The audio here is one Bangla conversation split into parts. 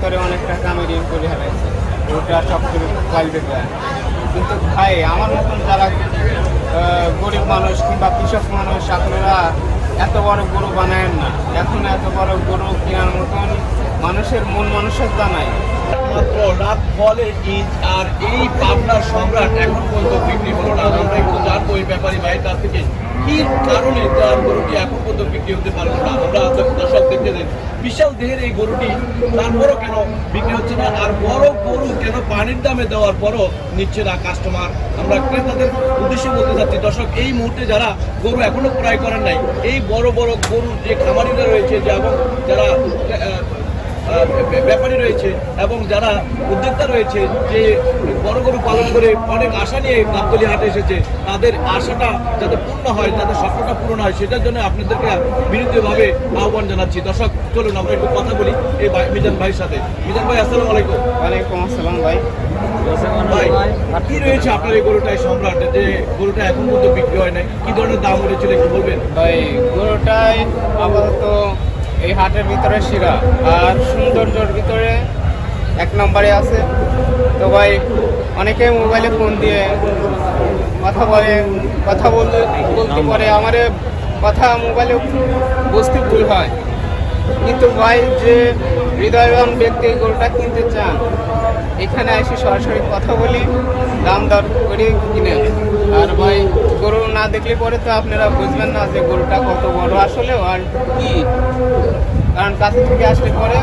ভিতরে অনেক টাকা আমি ঋণ করে হারাইছি ওটা সব কিছু কোয়ালিটি কিন্তু ভাই, আমার মতন যারা গরিব মানুষ কিংবা কৃষক মানুষ, আপনারা এত বড় গরু বানায়েন না। এখন এত বড় গরু কেনার মতন মানুষের মন মানুষের নাই। আর বড় গরু কেন পানির দামে দেওয়ার পরও নিচ্ছে না কাস্টমার আমরা ক্রেতাদের উদ্দেশ্যে বলতে চাচ্ছি, দর্শক, এই মুহূর্তে যারা গরু এখনও ক্রয় করেন নাই, এই বড় বড় গরুর যে খামারিরা রয়েছে, যে যারা ব্যাপারী রয়েছে এবং যারা উদ্যোক্তা রয়েছে যে বড় গরু পালন করে অনেক আশা নিয়ে গাবতলি হাটে এসেছে তাদের আশাটা যাতে পূর্ণ হয় তাদের স্বপ্নটা পূরণ হয় সেটার জন্য আপনাদেরকে বিরুদ্ধভাবে আহ্বান জানাচ্ছি। দর্শক চলুন আমরা একটু কথা বলি এই ভাই মিজান ভাইয়ের সাথে। মিজান ভাই আসসালাম আলাইকুম। ওয়ালাইকুম আসসালাম ভাই। ভাই কি রয়েছে আপনার এই গরুটাই সম্রাট? যে গরুটা এখন পর্যন্ত বিক্রি হয় নাই কি ধরনের দাম উঠেছিল একটু বলবেন? ভাই গরুটাই আপাতত এই হাটের ভিতরে শিরা আর সৌন্দর্যর ভিতরে এক নম্বরে আছে। তো ভাই, অনেকে মোবাইলে ফোন দিয়ে কথা বলে, কথা বলতে বলতে পারে, আমার কথা মোবাইলে বুঝতে ভুল হয়। কিন্তু ভাই, যে হৃদয়বান ব্যক্তি গরুটা কিনতে চান, এখানে এসে সরাসরি কথা বলি, দাম দর করে কিনে। আর ভাই, গরু না দেখলে পরে তো আপনারা বুঝবেন না যে গরুটা কত বড় আসলে আর কি। কারণ কাছে থেকে আসলে পরে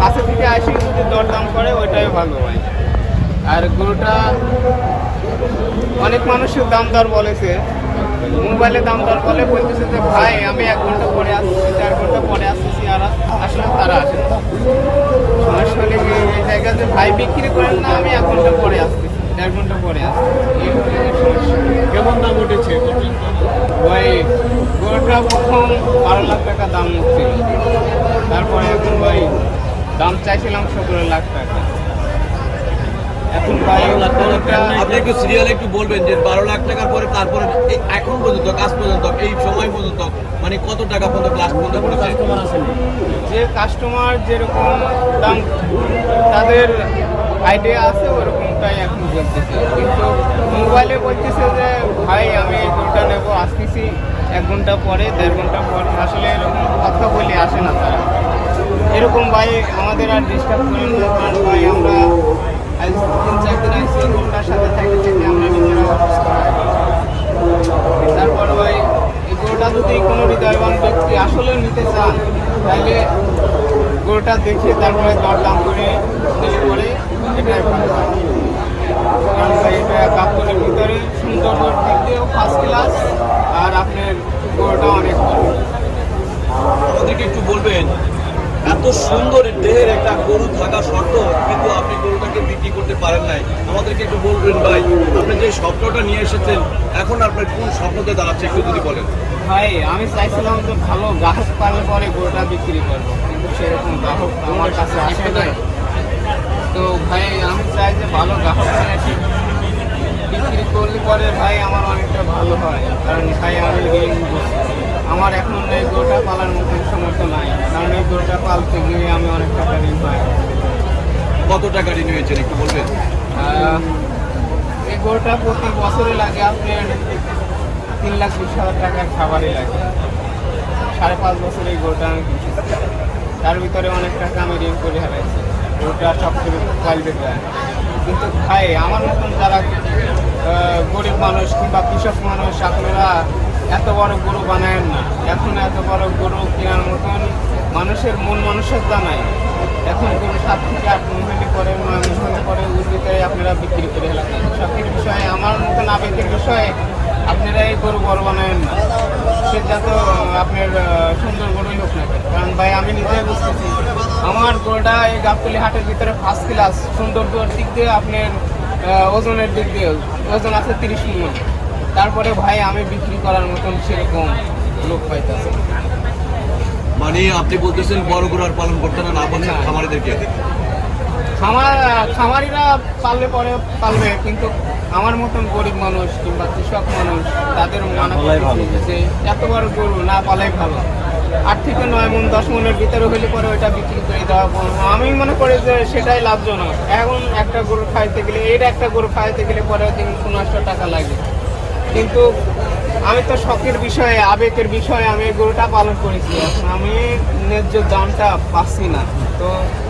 কাছে থেকে আসে যদি দরদাম করে, ওইটাই ভালো হয়। আর গরুটা অনেক মানুষের দাম দর বলেছে। মোবাইলে দাম দর বলে বলতেছে যে, ভাই, আমি এক ঘণ্টা পরে আসতেছি, চার ঘণ্টা পরে আসতেছি আর আসলে তারা আসে না। সমস্যা হলে এই জায়গাতে ভাই বিক্রি করেন না, আমি এক ঘণ্টা পরে আসতেছি। দেড় ঘণ্টা পরে কেমন দাম উঠেছে ভাই গরুটা প্রথম বারো লাখ টাকা দাম উঠছিল। তারপরে এখন ভাই দাম চাইছিলাম সতেরো লাখ টাকা। এখন গরুটা আপনি একটু সিরিয়ালে একটু বলবেন যে বারো লাখ টাকার পরে তারপরে এখন পর্যন্ত কাজ পর্যন্ত এই সময় পর্যন্ত মানে কত টাকা পর্যন্ত ক্লাস পর্যন্ত কাস্টমার আসেনি। যে কাস্টমার যেরকম দাম তাদের আইডিয়া আছে ওরকমটাই এখন বলতেছে। কিন্তু মোবাইলে বলতেছে যে, ভাই, আমি ঘণ্টা নেব, আসতেছি এক ঘণ্টা পরে, দেড় ঘণ্টা পরে। আসলে এরকম কথা বলে আসে না তারা। এরকম ভাই আমাদের আর ডিস্টার্ব করেন না। কারণ ভাই, আমরা আজ তিন চার দিন আসছি ঘণ্টার সাথে থাকতে থেকে আমরা নিজেরা তারপর ভাই এই গরুটা যদি কোনো হৃদয়বান ব্যক্তি আসলে নিতে চান, তাহলে গরুটা দেখে তারপরে দরদাম করে পরে এটাই ভালো কাপড়ের ভিতরে সৌন্দর্যর দিক দিয়েও ফার্স্ট ক্লাস আর আপনার গরুটা অনেক ভালো। আমাদেরকে একটু বলবেন এত সুন্দর দেহের একটা গরু থাকা সত্ত্বেও কিন্তু আপনি গরুটাকে বিক্রি করতে পারেন নাই। আমাদেরকে একটু বলবেন ভাই আপনি যে স্বপ্নটা নিয়ে এসেছেন এখন আপনার কোন স্বপ্নতে দাঁড়াচ্ছে একটু যদি বলেন? ভাই আমি চাইছিলাম যে ভালো গ্রাহক পারলে পরে গরুটা বিক্রি করব কিন্তু সেরকম গ্রাহক আমার কাছে আসে নাই। তো ভাই আমি চাই যে ভালো গ্রাহক আসি। বিক্রি করলে পরে ভাই আমার অনেকটা ভালো হয়। কারণ ভাই আমি বসছি। আমার এখন এই গরুটা পালার মতন সমর্থ নাই। কারণ এই গরুটা পালতে গিয়ে আমি অনেক টাকা ঋণ পাই। কত টাকা ঋণ হয়েছেন একটু বলবেন? এই গরুটা প্রতি বছরে লাগে আপনার তিন লাখ বিশ হাজার টাকার খাবারই লাগে। সাড়ে পাঁচ বছর এই গরুটা আমি কিনছি তার ভিতরে অনেক টাকা আমি ঋণ করে হারাইছি। গরুটা সব কিছু কোয়ালিটি দেয় কিন্তু ভাই, আমার মতন যারা গরিব মানুষ কিংবা কৃষক মানুষ, আপনারা এত বড় গরু বানায়েন না। এখন এত বড় গরু কেনার মতন মানুষের মন মানুষত্বা নাই। এখন গরু সাত থেকে আট মন মন হলে পরে ওর ভিতরে আপনারা বিক্রি করে ফেলাতেন শখের বিষয়ে, আমার মতন আবেগের বিষয়ে আপনারা এই গরু বড় বানায়েন না। সেটা তো আপনার সুন্দর গরুই হোক না। কারণ ভাই, আমি নিজে বুঝতেছি। আমার গরুটা এই গাবতলি হাটের ভিতরে ফার্স্ট ক্লাস সৌন্দর্যর দিক দিয়ে আপনার ওজনের দিক দিয়ে ওজন আছে তিরিশ মন তারপরে ভাই আমি বিক্রি করার মতন সেরকম লোক পাইতেছে। মানে আপনি বলতেছেন বড় গরু আর পালন করতে না না বলছেন না। খামারিদেরকে। খামার খামারিরা পাললে পরে পালবে কিন্তু আমার মতন গরিব মানুষ কিংবা কৃষক মানুষ তাদের মানা যে এত বড় গরু না পালাই ভালো। আট থেকে নয় মন দশ মনের ভিতরে হলে পরে ওইটা বিক্রি করে দেওয়া আমি মনে করি যে সেটাই লাভজনক। এখন একটা গরু খাইতে গেলে এইটা একটা গরু খাইতে গেলে পরে তিন পনেরোশো টাকা লাগে। কিন্তু আমি তো শখের বিষয়ে আবেগের বিষয়ে আমি এই গরুটা পালন করেছি। এখন আমি ন্যায্য দামটা পাচ্ছি না। তো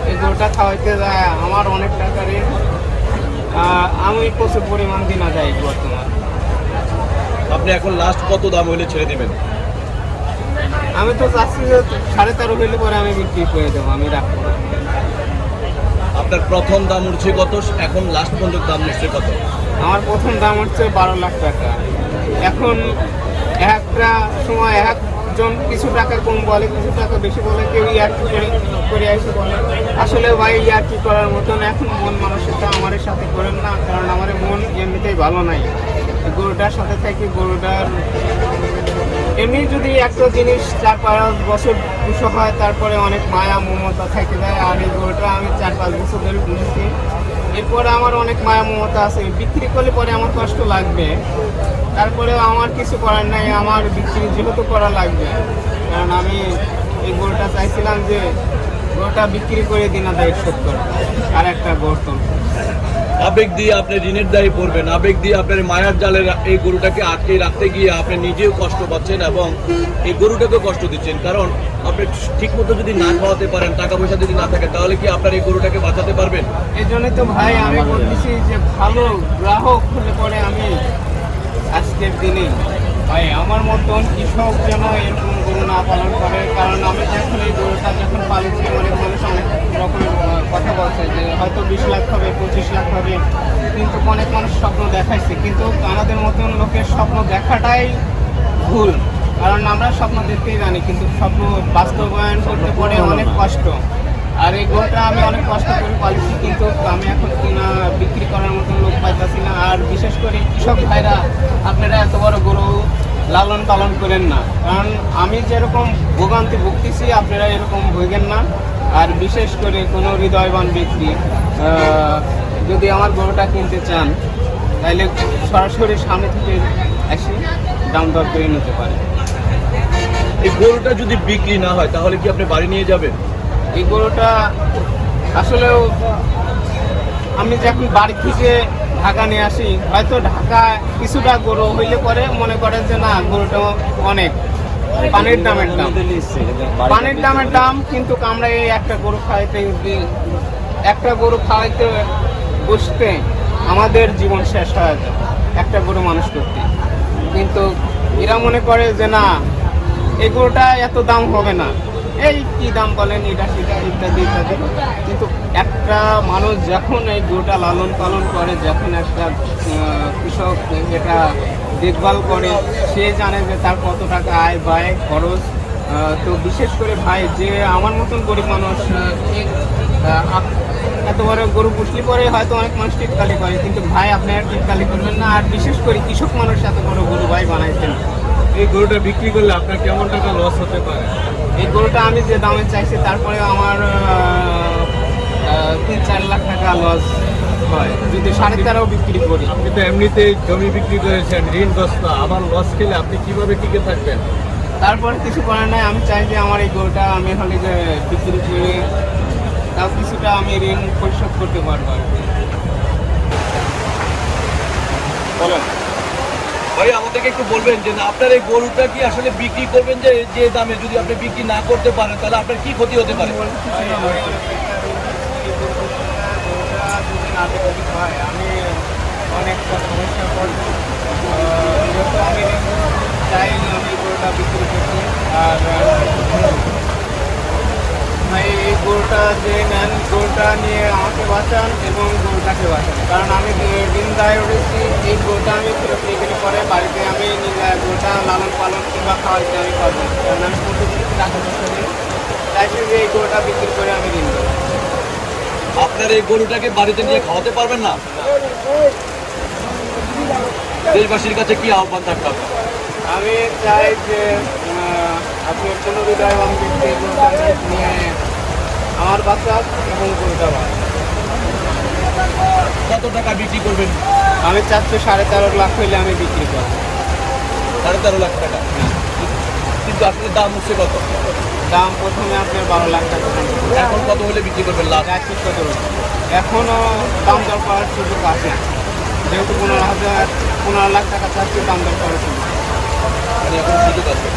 এই গরুটা খাওয়াইতে যায় আমার অনেক টাকা ঋণ। আমি প্রচুর পরিমাণ দিনা যাই বর্তমান। আপনি এখন লাস্ট কত দাম হলে ছেড়ে দিবেন? আমি তো চাচ্ছি যে সাড়ে তেরো হইলে পরে আমি বিক্রি করে দেবো আমি রাখব আপনার প্রথম দাম উঠছে কত? এখন লাস্ট পর্যন্ত দাম উঠছে কত? আমার প্রথম দাম হচ্ছে বারো লাখ টাকা। এখন একটা সময় একজন কিছু টাকা কম বলে, কিছু টাকা বেশি বলে, কেউ ইয়ার্কি করে করে এসে বলে। আসলে ভাই ইয়ার্কি করার মতন এখন মন মানুষটা আমার সাথে করেন না, কারণ আমার মন এমনিতেই ভালো নাই। গরুটার সাথে থাকি, গরুটার এমনি যদি একটা জিনিস চার পাঁচ বছর দুশো হয়, তারপরে অনেক মায়া, মমতা থেকে যায় আর এই গরুটা আমি চার পাঁচ বছর ধরে পুষেছি। এরপরে আমার অনেক মায়া মমতা আছে। বিক্রি করলে পরে আমার কষ্ট লাগবে। তারপরেও আমার কিছু করার নাই, আমার বিক্রি যেহেতু করা লাগবে। কারণ আমি এই গরুটা চাইছিলাম যে গরুটা বিক্রি করে দিন আদায় করে আর একটা গর্তন আবেগ দিয়ে আপনি ঋণের দায়ী পড়বেন, আবেগ দিয়ে আপনার মায়ার জালে এই গরুটাকে আটকে রাখতে গিয়ে আপনি নিজেও কষ্ট পাচ্ছেন এবং এই গরুটাকেও কষ্ট দিচ্ছেন। কারণ আপনি ঠিক মতো যদি না খাওয়াতে পারেন টাকা পয়সা যদি না থাকে, তাহলে কি আপনার এই গরুটাকে বাঁচাতে পারবেন? এই জন্যই তো ভাই আমি বলতেছি যে ভালো গ্রাহক হলে পরে আমি আজকের দিনে, ভাই আমার মতন কৃষক যেন এরকম গরু না পালন করে, কারণ আমি যখন এই গরুটা যখন পালিয়েছি অনেক মানুষ অনেক রকমের আহ, কথা বলছে যে হয়তো বিশ লাখ হবে পঁচিশ লাখ হবে কিন্তু অনেক মানুষ স্বপ্ন দেখাইছে। কিন্তু আমাদের মতন লোকের স্বপ্ন দেখাটাই ভুল। কারণ আমরা স্বপ্ন দেখতেই জানি কিন্তু স্বপ্ন বাস্তবায়ন করতে পরে অনেক কষ্ট। আর এই গরুটা আমি অনেক কষ্ট করে পালিছি কিন্তু আমি এখন কিনা বিক্রি করার মতন লোক পাইতেছি না। আর বিশেষ করে কৃষক ভাইরা আপনারা এত বড় গরু লালন পালন করেন না। কারণ আমি যেরকম ভোগান্তি ভুগতেছি আপনারা এরকম ভোগেন না। আর বিশেষ করে কোনো হৃদয়বান ব্যক্তি যদি আমার গরুটা কিনতে চান তাহলে সরাসরি সামনে থেকে এসে দাম দর করে নিতে পারে এই গরুটা যদি বিক্রি না হয় তাহলে কি আপনি বাড়ি নিয়ে যাবেন? এই গরুটা আসলেও আমি যখন বাড়ি থেকে ঢাকা নিয়ে আসি হয়তো ঢাকা কিছুটা গরু হইলে পরে মনে করে যে না গরুটা অনেক। পানির দামের দাম। পানির দামের দাম কিন্তু আমরা এই একটা গরু খাওয়াইতে একটা গরু খাওয়াইতে বসতে আমাদের জীবন শেষ হয়ে যায়, একটা গরু মানুষ করতে। কিন্তু এরা মনে করে যে না, এই গরুটা এত দাম হবে না। এই কি দাম বলেন, এটা সেটা ইত্যাদি ইত্যাদি। কিন্তু একটা মানুষ যখন এই গরুটা লালন পালন করে, যখন একটা কৃষক, এটা দেখভাল করে সে জানে যে তার কত টাকা আয় ব্যয় খরচ। তো বিশেষ করে ভাই যে আমার মতন গরিব মানুষ এত বড় গরু পুষলি পরে হয়তো অনেক মানুষ টিটকালি করে কিন্তু ভাই আপনি আর টিটকালি করবেন না। আর বিশেষ করে কৃষক মানুষ এত বড় গরু ভাই বানাইছেন। এই গরুটা বিক্রি করলে আপনার কেমন টাকা লস হতে পারে? এই গরুটা আমি যে দামে চাইছি তারপরে আমার তিন চার লাখ টাকা লস হয়। যদি সাড়ে বিক্রি করি। আপনি তো এমনিতেই জমি বিক্রি করেছেন ঋণগ্রস্ত আবার লস খেলে আপনি কীভাবে টিকে থাকবেন? তারপরে কিছু করার নাই আমি চাই যে আমার এই গরুটা আমি হলে যে বিক্রি করে তাও কিছুটা আমি ঋণ পরিশোধ করতে পারব আর কি। বলেন। ভাই আমাদেরকে একটু বলবেন যে না, আপনার এই গরুটা কি আসলে বিক্রি করবেন যে যে দামে? যদি আপনি বিক্রি না করতে পারেন তাহলে আপনার কি ক্ষতি হতে পারে? আমি অনেক সমস্যা পড়ব যেহেতু আমি চাই আমি গরুটা বিক্রি করছি আর এই গরুটা যে নেন গরুটা নিয়ে আমাকে বাঁচান এবং গরুটাকে বাঁচান কারণ আমি দিন দায় উঠেছি এই গরুটা আমি নিয়ে পরে বাড়িতে আমি গরুটা লালন পালন কিংবা খাওয়াইতে আমি পারব কারণ আমি প্রতিদিন টাকা পয়সা দিই চাইছি যে এই গরুটা বিক্রি করে আমি ঋণ দেবো। আপনার এই গরুটাকে বাড়িতে নিয়ে খাওয়াতে পারবেন না? দেশবাসীর কাছে কি আহ্বান থাকবে? আমি চাই যে আপনি কোনো নিয়ে আমার বাচ্চা এবং গরুটা কত টাকা বিক্রি করবেন? আমি চাচ্ছি সাড়ে তেরো লাখ হইলে আমি বিক্রি করব। সাড়ে তেরো লাখ টাকা। কিন্তু আসলে দাম হচ্ছে কত? দাম প্রথমে আপনার বারো লাখ টাকা। এখন কত হলে বিক্রি করবেন লাভ? ঠিক কত এখনও দাম দর করার সুযোগ আছে। যেহেতু পনেরো হাজার পনেরো লাখ টাকা চাচ্ছি দাম দর করার সুযোগ। মানে এখন সুযোগ আছে।